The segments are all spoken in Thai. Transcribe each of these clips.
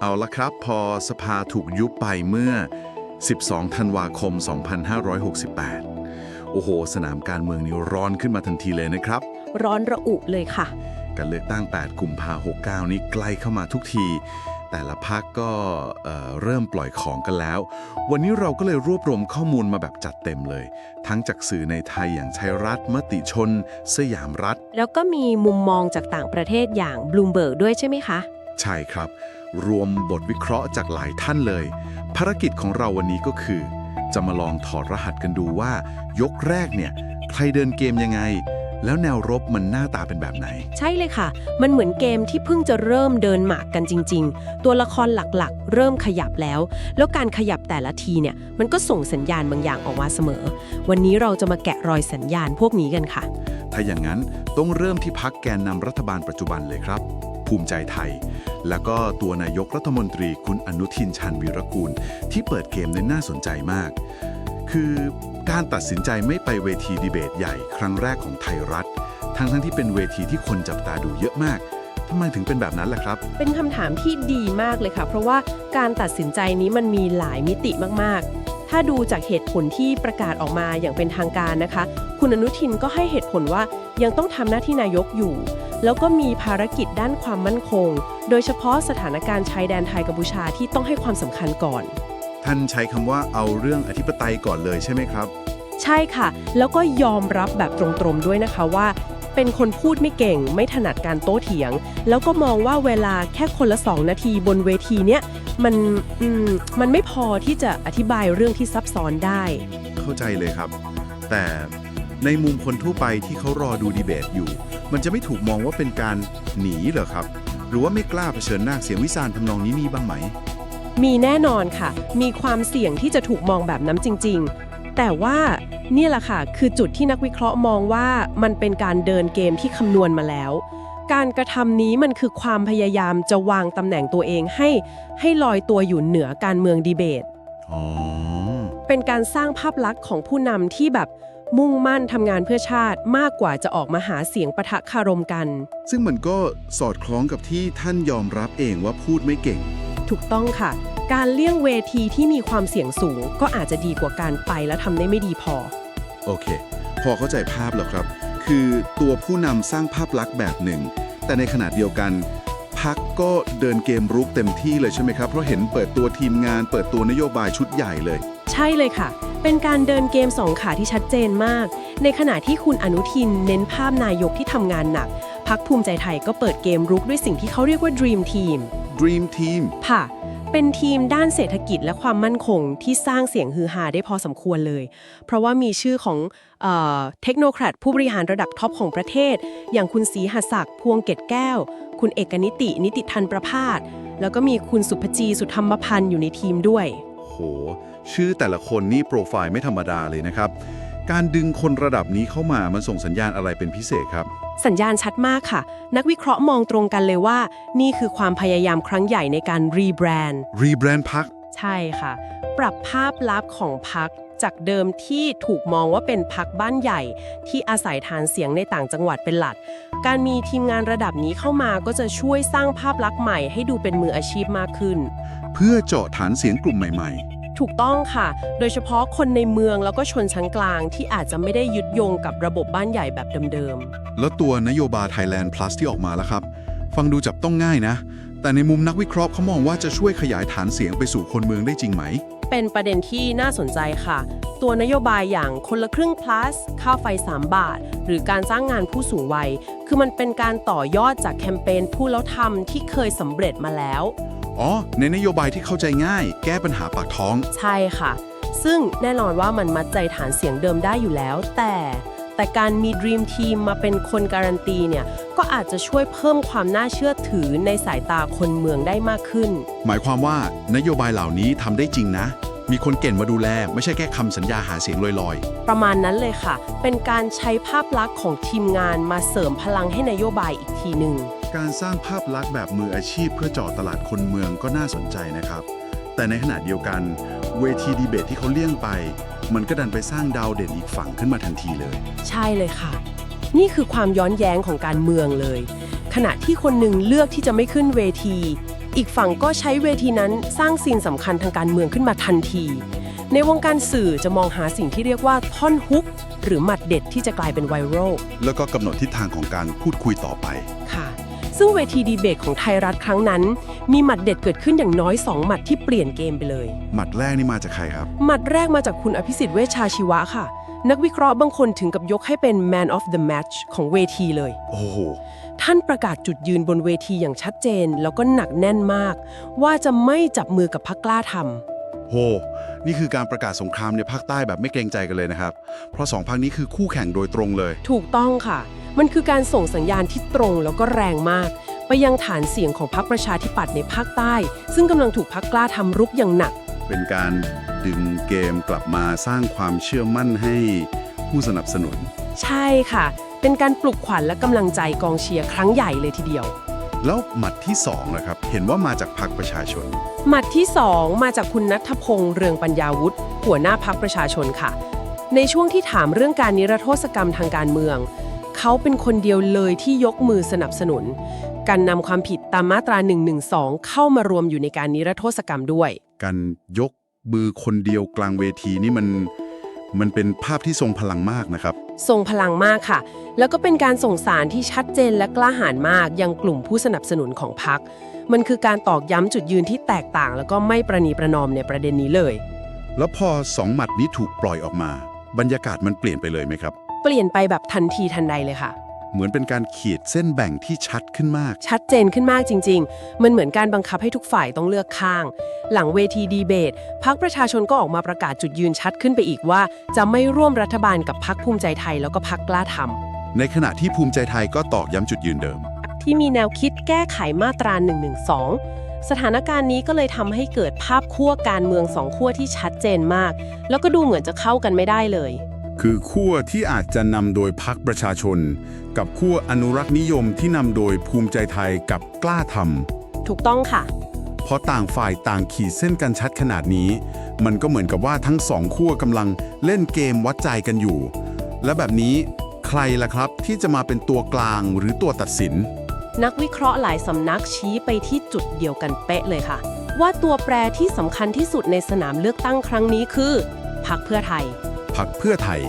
เอาละครับพอสภาถูกยุบไปเมื่อ 12 ธันวาคม 2568 โอ้โห สนามการเมืองนี้ร้อนขึ้นมาทันทีเลยนะครับ ร้อนระอุเลยค่ะ การเลือกตั้ง 8 กุมภา69 นี้ใกล้เข้ามาทุกที แต่ละพักก็เอ่อเริ่มปล่อยของกันแล้ว วันนี้เราก็เลยรวบรวมข้อมูลมาแบบจัดเต็มเลย ทั้งจากสื่อในไทยอย่างชัยรัฐ มติชน สยามรัฐ แล้วก็มีมุมมองจากต่างประเทศอย่างบลูมเบิร์กด้วยใช่ไหมคะ ใช่ครับ รวมบทวิเคราะห์จากหลายท่านเลย ภารกิจของเราวันนี้ก็คือ จะมาลองถอดรหัสกันดูว่า ยกแรกเนี่ย ใครเดินเกมยังไง แล้วแนวรบมันหน้าตาเป็นแบบไหน ใช่เลยค่ะ มันเหมือนเกมที่เพิ่งจะเริ่มเดินหมากกันจริง ๆ ตัวละครหลักๆ เริ่มขยับแล้ว แล้วการขยับแต่ละทีเนี่ย มันก็ส่งสัญญาณบางอย่างออกมาเสมอ วันนี้เราจะมาแกะรอยสัญญาณพวกนี้กันค่ะ ถ้าอย่างนั้นต้องเริ่มที่พักแกนนำรัฐบาลปัจจุบันเลยครับ ภูมิใจไทย แล้วก็ตัวนายกรัฐมนตรีคุณอนุทินชาญวีรกูล ที่เปิดเกมนั้นน่าสนใจมาก คือการตัดสินใจไม่ไปเวทีดีเบตใหญ่ครั้งแรกของไทยรัฐ ทั้งทั้งที่เป็นเวทีที่คนจับตาดูเยอะมากทำไมถึงเป็นแบบนั้นล่ะครับ เป็นคำถามที่ดีมากเลยค่ะ เพราะว่าการตัดสินใจนี้มันมีหลายมิติมากๆ ถ้าดูจากเหตุผลที่ประกาศออกมาอย่างเป็นทางการนะคะ คุณอนุทินก็ให้เหตุผลว่ายังต้องทำหน้าที่นายกอยู่ แล้วก็มีภารกิจด้านความมั่นคง โดยเฉพาะสถานการณ์ชายแดนไทยกัมพูชาที่ต้องให้ความสำคัญก่อน ท่านใช้คำว่าเอาเรื่องอธิปไตยก่อนเลยใช่ไหมครับ ใช่ค่ะ แล้วก็ยอมรับแบบตรงๆด้วยนะคะว่า เป็นคนพูดไม่เก่ง ไม่ถนัดการโต้เถียง แล้วก็มองว่าเวลาแค่คนละสองนาทีบนเวทีเนี้ยมันอืมมันไม่พอที่จะอธิบายเรื่องที่ซับซ้อนได้ เข้าใจเลยครับ แต่ ในมุมคนทั่วไปที่เขารอดูดีเบตอยู่ มันจะไม่ถูกมองว่าเป็นการหนีเหรอครับ หรือว่าไม่กล้าเผชิญหน้าเสียงวิจารณ์ทำนองนี้มีบ้างไหม มีแน่นอนค่ะ มีความเสี่ยงที่จะถูกมองแบบนั้นจริง ๆ แต่ว่านี่แหละค่ะ คือจุดที่นักวิเคราะห์มองว่ามันเป็นการเดินเกมที่คำนวณมาแล้ว การกระทำนี้มันคือความพยายามจะวางตำแหน่งตัวเองให้ ให้ลอยตัวอยู่เหนือการเมืองดีเบตอ๋อเป็นการสร้างภาพลักษณ์ของผู้นำที่แบบ มุ่งมั่นทำงานเพื่อชาติมากกว่าจะออกมาหาเสียงปะทะคารมกัน ซึ่งมันก็สอดคล้องกับที่ท่านยอมรับเองว่าพูดไม่เก่ง ถูกต้องค่ะ การเลี่ยงเวทีที่มีความเสี่ยงสูง ก็อาจจะดีกว่าการไปแล้วทำได้ไม่ดีพอ โอเค พอเข้าใจภาพแล้วครับ คือตัวผู้นำสร้างภาพลักษณ์แบบหนึ่ง แต่ในขณะเดียวกันพักก็เดินเกมรุกเต็มที่เลยใช่ไหมครับ เพราะเห็นเปิดตัวทีมงานเปิดตัวนโยบายชุดใหญ่เลย ใช่เลยค่ะ เป็นการเดินเกมสองขาที่ชัดเจนมาก ในขณะที่คุณอนุทินเน้นภาพนายกที่ทำงานหนักพักภูมิใจไทยก็เปิดเกมรุกด้วยสิ่งที่เขาเรียกว่า Dream Team Dream Team ค่ะ เป็นทีมด้านเศรษฐกิจและความมั่นคงที่สร้างเสียงฮือฮาได้พอสมควรเลย เพราะว่ามีชื่อของเทคโนแครดผู้บริหารระดับท็อปของประเทศ อย่างคุณศรีหัสศักดิ์พวงเกตแก้ว คุณเอกนิติ นิติทันประพาสแล้วก็มีคุณสุภจีสุธรรมพันธ์อยู่ในทีมด้วยโห ชื่อแต่ละคนนี่โปรไฟล์ไม่ธรรมดาเลยนะครับ การดึงคนระดับนี้เข้ามามันส่งสัญญาณอะไรเป็นพิเศษครับ สัญญาณชัดมากค่ะ นักวิเคราะห์มองตรงกันเลยว่า นี่คือความพยายามครั้งใหญ่ในการรีแบรนด์รีแบรนด์พักใช่ค่ะ ปรับภาพลักษณ์ของพักจากเดิมที่ถูกมองว่าเป็นพักบ้านใหญ่ ที่อาศัยฐานเสียงในต่างจังหวัดเป็นหลัก การมีทีมงานระดับนี้เข้ามาก็จะช่วยสร้างภาพลักษณ์ใหม่ให้ดูเป็นมืออาชีพมากขึ้น เพื่อเจาะฐานเสียงกลุ่มใหม่ถูกต้องค่ะ โดยเฉพาะคนในเมืองแล้วก็ชนชั้นกลางที่อาจจะไม่ได้ยึดโยงกับระบบบ้านใหญ่แบบเดิมๆแล้วตัวนโยบาย Thailand Plus ที่ออกมาแล้วครับ ฟังดูจับต้องง่ายนะ แต่ในมุมนักวิเคราะห์เขามองว่าจะช่วยขยายฐานเสียงไปสู่คนเมืองได้จริงไหม ๆ เป็นประเด็นที่น่าสนใจค่ะ ตัวนโยบายอย่างคนละครึ่ง plus ค่าไฟ 3 บาท หรือการจ้างงานผู้สูงวัย คือมันเป็นการต่อยอดจากแคมเปญผู้แล้วทำที่เคยสำเร็จมาแล้ว อ๋อ ในนโยบายที่เข้าใจง่าย แก้ปัญหาปากท้อง ใช่ค่ะ ซึ่งแน่นอนว่ามันมัดใจฐานเสียงเดิมได้อยู่แล้ว แต่แต่การมี Dream Team มาเป็นคนการันตีเนี่ย ก็อาจจะช่วยเพิ่มความน่าเชื่อถือในสายตาคนเมืองได้มากขึ้น หมายความว่านโยบายเหล่านี้ทำได้จริงนะ มีคนเก่งมาดูแล ไม่ใช่แค่คำสัญญาหาเสียงลอยประมาณนั้นเลยค่ะ เป็นการใช้ภาพลักษณ์ของทีมงานมาเสริมพลังให้นโยบายอีกทีหนึ่งๆ การสร้างภาพลักษณ์แบบมืออาชีพ เพื่อเจาะตลาดคนเมืองก็น่าสนใจนะครับ แต่ในขณะเดียวกัน เวทีดีเบตที่เขาเลี่ยงไป มันก็ดันไปสร้างดาวเด่นอีกฝั่งขึ้นมาทันทีเลย ใช่เลยค่ะ นี่คือความย้อนแย้งของการเมืองเลย ขณะที่คนหนึ่งเลือกที่จะไม่ขึ้นเวที อีกฝั่งก็ใช้เวทีนั้นสร้างซีนสำคัญทางการเมืองขึ้นมาทันที ในวงการสื่อจะมองหาสิ่งที่เรียกว่าท่อนฮุกหรือหมัดเด็ดที่จะกลายเป็นไวรัลแล้วก็กำหนดทิศทางของการพูดคุยต่อไปค่ะ ซึ่งเวทีดีเบตของไทยรัฐครั้งนั้น มีหมัดเด็ดเกิดขึ้นอย่างน้อย 2 หมัดที่เปลี่ยนเกมไปเลย หมัดแรกนี่มาจากใครครับ หมัดแรกมาจากคุณอภิสิทธิ์เวชชาชีวะค่ะ นักวิเคราะห์บางคนถึงกับยกให้เป็น man of the match ของเวทีเลย โอ้โหท่านประกาศจุดยืนบนเวทีอย่างชัดเจน แล้วก็หนักแน่นมาก ว่าจะไม่จับมือกับพรรคกล้าทำ โห นี่คือการประกาศสงครามในภาคใต้แบบไม่เกรงใจกันเลยนะครับ เพราะสองพรรคนี้คือคู่แข่งโดยตรงเลย ถูกต้องค่ะ มันคือการส่งสัญญาณที่ตรงแล้วก็แรงมาก ไปยังฐานเสียงของพรรคประชาธิปัตย์ในภาคใต้ ซึ่งกำลังถูกพรรคกล้าทำรุกอย่างหนัก เป็นการดึงเกมกลับมาสร้างความเชื่อมั่นให้ผู้สนับสนุน ใช่ค่ะ เป็นการปลุกขวัญและกำลังใจกองเชียร์ครั้งใหญ่เลยทีเดียว แล้วหมัดที่สองนะครับ เห็นว่ามาจากพรรคประชาชน หมัดที่ 2 มาจากคุณนัทพงษ์เรืองปัญญาวุฒิหัวหน้าพักประชาชนค่ะ ในช่วงที่ถามเรื่องการนิรโทษกรรมทางการเมือง เขาเป็นคนเดียวเลยที่ยกมือสนับสนุน การนำความผิดตามมาตรา 112 เข้ามารวมอยู่ในการนิรโทษกรรมด้วย การยกมือคนเดียวกลางเวทีนี่มัน มันเป็นภาพที่ทรงพลังมากนะครับ ทรงพลังมากค่ะ แล้วก็เป็นการส่งสารที่ชัดเจนและกล้าหาญมาก ยังกลุ่มผู้สนับสนุนของพรรคมันคือการตอกย้ำจุดยืนที่แตกต่าง แล้วก็ไม่ประนีประนอมในประเด็นนี้เลย แล้วพอสองหมัดนี้ถูกปล่อยออกมา บรรยากาศมันเปลี่ยนไปเลยไหมครับ เปลี่ยนไปแบบทันทีทันใดเลยค่ะ เหมือนเป็นการขีดเส้นแบ่งที่ชัดขึ้นมาก ชัดเจนขึ้นมากจริง ๆ มันเหมือนการบังคับให้ทุกฝ่ายต้องเลือกข้าง หลังเวทีดีเบตพักประชาชนก็ออกมาประกาศจุดยืนชัดขึ้นไปอีกว่า จะไม่ร่วมรัฐบาลกับพักภูมิใจไทยแล้วก็พักกล้าทในขณะที่ภูมิใจไทยก็ตอกย้ำจุดยืนเดิมำที่มีแนวคิดแก้ไขมาตรา 112 สถานการณ์นี้ก็เลยทำให้เกิดภาพขั้วการเมืองสองขั้วที่ชัดเจนมาก แล้วก็ดูเหมือนจะเข้ากันไม่ได้เลย คือขั้วที่อาจจะนำโดยพักประชาชน กับขั้วอนุรักษ์นิยมที่นำโดยภูมิใจไทยกับกล้าทถูกต้องค่ะำเพราะต่างฝ่ายต่างขีดเส้นกันชัดขนาดนี้ มันก็เหมือนกับว่าทั้งสองขั้วกำลังเล่นเกมวัดใจกันอยู่ และแบบนี้ใครล่ะครับที่จะมาเป็นตัวกลางหรือตัวตัดสิน นักวิเคราะห์หลายสำนักชี้ไปที่จุดเดียวกันเป๊ะเลยค่ะ ว่าตัวแปรที่สำคัญที่สุดในสนามเลือกตั้งครั้งนี้คือพักเพื่อไทย พักเพื่อไทย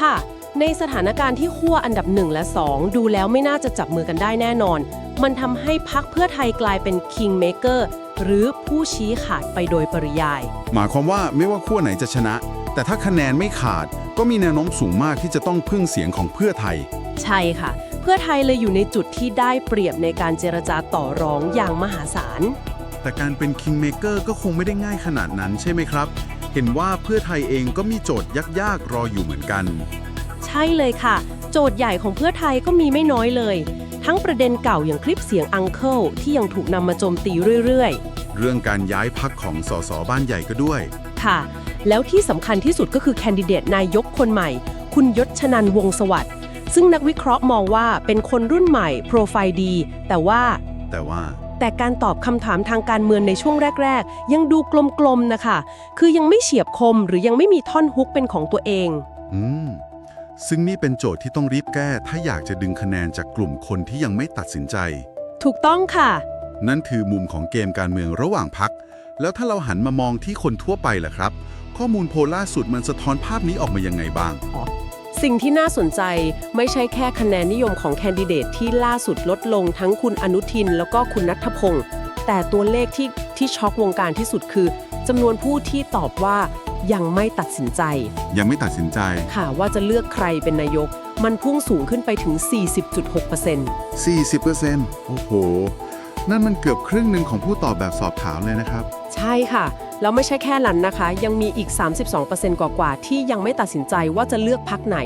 ค่ะ ในสถานการณ์ที่ขั้วอันดับ 1 และ 2 ดูแล้วไม่น่าจะจับมือกันได้แน่นอน มันทำให้พักเพื่อไทยกลายเป็น Kingmaker หรือผู้ชี้ขาดไปโดยปริยาย หมายความว่าไม่ว่าขั้วไหนจะชนะ แต่ถ้าคะแนนไม่ขาดก็มีแนวโน้มสูงมากที่จะต้องพึ่งเสียงของเพื่อไทย ใช่ค่ะ เพื่อไทยเลยอยู่ในจุดที่ได้เปรียบในการเจรจาต่อรองอย่างมหาศาล แต่การเป็น Kingmaker ก็คงไม่ได้ง่ายขนาดนั้นใช่ไหมครับ เห็นว่าเพื่อไทยเองก็มีโจทย์ยากๆรออยู่เหมือนกัน ใช่เลยค่ะ โจทย์ใหญ่ของเพื่อไทยก็มีไม่น้อยเลย ทั้งประเด็นเก่าอย่างคลิปเสียงอังเคิลที่ยังถูกนำมาโจมตีเรื่อยเรื่องการย้ายพักของสสบ้านใหญ่ก็ด้วย ๆ ค่ะ แล้วที่สำคัญที่สุดก็คือแคนดิเดตนายกคนใหม่ คุณยศชนันวงศ์สวัสดิ์ซึ่งนักวิเคราะห์มองว่าเป็นคนรุ่นใหม่ โปรไฟล์ดี แต่ว่าแต่ว่า แต่การตอบคำถามทางการเมืองในช่วงแรก ๆ ยังดูกลมๆนะคะ คือยังไม่เฉียบคมหรือยังไม่มีท่อนฮุกเป็นของตัวเอง อืม ซึ่งนี่เป็นโจทย์ที่ต้องรีบแก้ ถ้าอยากจะดึงคะแนนจากกลุ่มคนที่ยังไม่ตัดสินใจ ถูกต้องค่ะ นั่นคือมุมของเกมการเมืองระหว่างพัก แล้วถ้าเราหันมามองที่คนทั่วไปล่ะครับ ข้อมูลโพลล่าสุดมันสะท้อนภาพนี้ออกมายังไงบ้าง สิ่งที่น่าสนใจไม่ใช่แค่คะแนนนิยมของแคนดิเดตที่ล่าสุดลดลงทั้งคุณอนุทิน แล้วก็คุณนัทพงศ์แต่ตัวเลขที่ที่ช็อกวงการที่สุดคือจำนวนผู้ที่ตอบว่ายังไม่ตัดสินใจ ยังไม่ตัดสินใจ ค่ะว่าจะเลือกใครเป็นนายก มันพุ่งสูงขึ้นไปถึง 40.6% 40%โอ้โห นั่นมันเกือบครึ่งหนึ่งของผู้ตอบแบบสอบถามเลยนะครับ ใช่ค่ะ แล้วไม่ใช่แค่นั้นนะคะ ยังมีอีก 32%กว่าๆที่ยังไม่ตัดสินใจว่าจะเลือกพักไหน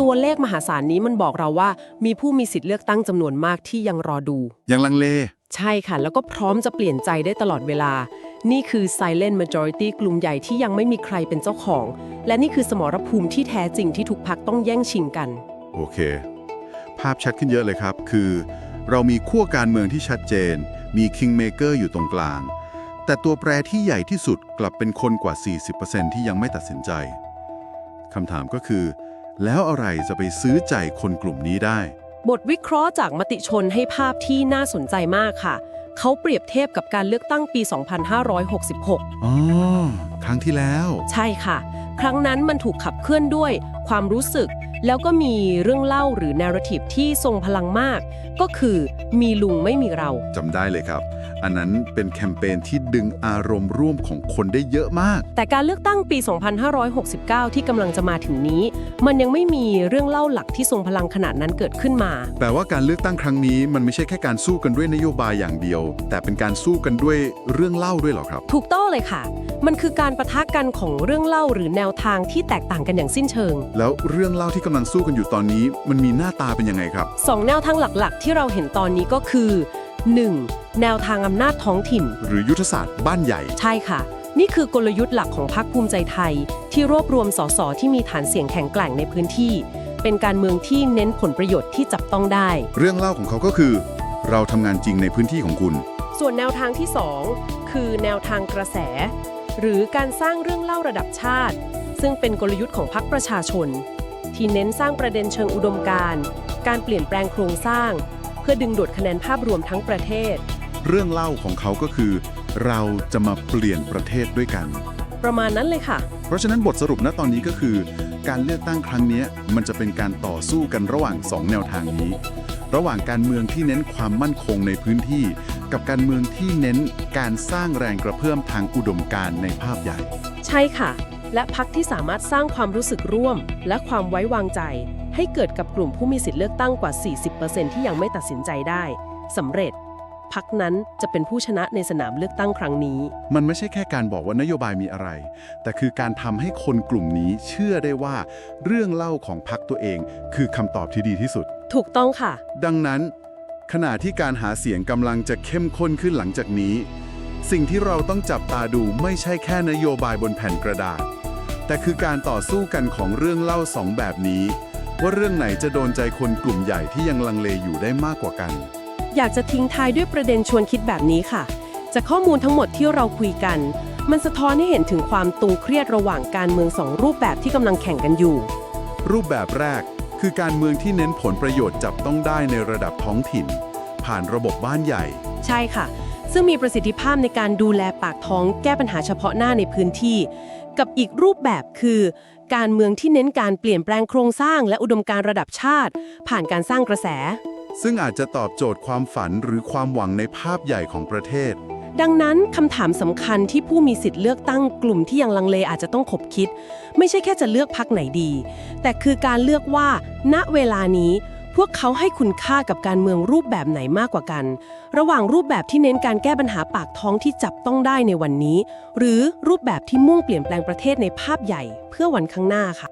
ตัวเลขมหาศาลนี้มันบอกเราว่า มีผู้มีสิทธิ์เลือกตั้งจำนวนมากที่ยังรอดู ยังลังเล ใช่ค่ะ แล้วก็พร้อมจะเปลี่ยนใจได้ตลอดเวลา นี่คือ silent majority กลุ่มใหญ่ที่ยังไม่มีใครเป็นเจ้าของ และนี่คือสมรภูมิที่แท้จริงที่ทุกพักต้องแย่งชิงกัน โอเค ภาพชัดขึ้นเยอะเลยครับ คือ เรามีขั้วการเมืองที่ชัดเจน มี Kingmaker อยู่ตรงกลาง แต่ตัวแปรที่ใหญ่ที่สุดกลับเป็นคนกว่า 40%ที่ยังไม่ตัดสินใจคำถามก็คือ แล้วอะไรจะไปซื้อใจคนกลุ่มนี้ได้ บทวิเคราะห์จากมติชนให้ภาพที่น่าสนใจมากค่ะ เขาเปรียบเทียบกับการเลือกตั้งปี 2566 อ๋อ ครั้งที่แล้ว ใช่ค่ะ ครั้งนั้นมันถูกขับเคลื่อนด้วย ความรู้สึก แล้วก็มีเรื่องเล่าหรือนาร์ทีฟที่ทรงพลังมาก ก็คือมีลุงไม่มีเรา จำได้เลยครับ อันนั้นเป็นแคมเปญที่ดึงอารมณ์ร่วมของคนได้เยอะมาก แต่การเลือกตั้งปี 2569 ที่กำลังจะมาถึงนี้ มันยังไม่มีเรื่องเล่าหลักที่ทรงพลังขนาดนั้นเกิดขึ้นมา แปลว่าการเลือกตั้งครั้งนี้มันไม่ใช่แค่การสู้กันด้วยนโยบายอย่างเดียว แต่เป็นการสู้กันด้วยเรื่องเล่าด้วยเหรอครับ ถูกต้องเลยค่ะ มันคือการประทะกันของเรื่องเล่าหรือแนวทางที่แตกต่างกันอย่างสิ้นเชิง แล้วเรื่องเล่าที่กำลังสู้กันอยู่ตอนนี้ มันมีหน้าตาเป็นยังไงครับ สองแนวทางหลักๆ ที่เราเห็นตอนนี้ก็คือ 1. แนวทางอำนาจท้องถิ่น หรือยุทธศาสตร์บ้านใหญ่ ใช่ค่ะ นี่คือกลยุทธ์หลักของพรรคภูมิใจไทย ที่รวบรวมสสที่มีฐานเสียงแข็งแกร่งในพื้นที่ เป็นการเมืองที่เน้นผลประโยชน์ที่จับต้องได้ เรื่องเล่าของเขาก็คือ เราทำงานจริงในพื้นที่ของคุณ ส่วนแนวทางที่ 2 คือแนวทางกระแส หรือการสร้างเรื่องเล่าระดับชาติ ซึ่งเป็นกลยุทธ์ของพรรคประชาชน ที่เน้นสร้างประเด็นเชิงอุดมการณ์ การเปลี่ยนแปลงโครงสร้างเพื่อดึงดูดคะแนนภาพรวมทั้งประเทศ เรื่องเล่าของเขาก็คือ เราจะมาเปลี่ยนประเทศด้วยกัน ประมาณนั้นเลยค่ะ เพราะฉะนั้นบทสรุปณตอนนี้ก็คือ การเลือกตั้งครั้งนี้มันจะเป็นการต่อสู้กันระหว่าง 2 แนวทางนี้ ระหว่างการเมืองที่เน้นความมั่นคงในพื้นที่ กับการเมืองที่เน้นการสร้างแรงกระเพื่อมทางอุดมการณ์ในภาพใหญ่ ใช่ค่ะ และพักที่สามารถสร้างความรู้สึกร่วม และความไว้วางใจ ให้เกิดกับกลุ่มผู้มีสิทธิ์เลือกตั้งกว่า 40%ที่ยังไม่ตัดสินใจได้สำเร็จพักนั้นจะเป็นผู้ชนะในสนามเลือกตั้งครั้งนี้ มันไม่ใช่แค่การบอกว่านโยบายมีอะไร แต่คือการทำให้คนกลุ่มนี้เชื่อได้ว่า เรื่องเล่าของพรรคตัวเอง คือคำตอบที่ดีที่สุด ถูกต้องค่ะ ดังนั้น ขณะที่การหาเสียงกำลังจะเข้มข้นขึ้นหลังจากนี้ สิ่งที่เราต้องจับตาดูไม่ใช่แค่นโยบายบนแผ่นกระดาษ แต่คือการต่อสู้กันของเรื่องเล่าสองแบบนี้ ว่าเรื่องไหนจะโดนใจคนกลุ่มใหญ่ที่ยังลังเลอยู่ได้มากกว่ากัน อยากจะทิ้งท้ายด้วยประเด็นชวนคิดแบบนี้ค่ะ จากข้อมูลทั้งหมดที่เราคุยกัน มันสะท้อนให้เห็นถึงความตึงเครียดระหว่างการเมืองสองรูปแบบที่กำลังแข่งกันอยู่ รูปแบบแรกคือการเมืองที่เน้นผลประโยชน์จับต้องได้ในระดับท้องถิ่น ผ่านระบบบ้านใหญ่ ใช่ค่ะ ซึ่งมีประสิทธิภาพในการดูแลปากท้องแก้ปัญหาเฉพาะหน้าในพื้นที่ กับอีกรูปแบบคือ การเมืองที่เน้นการเปลี่ยนแปลงโครงสร้างและอุดมการณ์ระดับชาติ ผ่านการสร้างกระแส ซึ่งอาจจะตอบโจทย์ความฝันหรือความหวังในภาพใหญ่ของประเทศ ดังนั้นคำถามสำคัญที่ผู้มีสิทธิ์เลือกตั้งกลุ่มที่ยังลังเลอาจจะต้องขบคิด ไม่ใช่แค่จะเลือกพักไหนดี แต่คือการเลือกว่า ณเวลานี้ พวกเขาให้คุณค่ากับการเมืองรูปแบบไหนมากกว่ากัน ระหว่างรูปแบบที่เน้นการแก้ปัญหาปากท้องที่จับต้องได้ในวันนี้ หรือรูปแบบที่มุ่งเปลี่ยนแปลงประเทศในภาพใหญ่เพื่อวันข้างหน้าค่ะ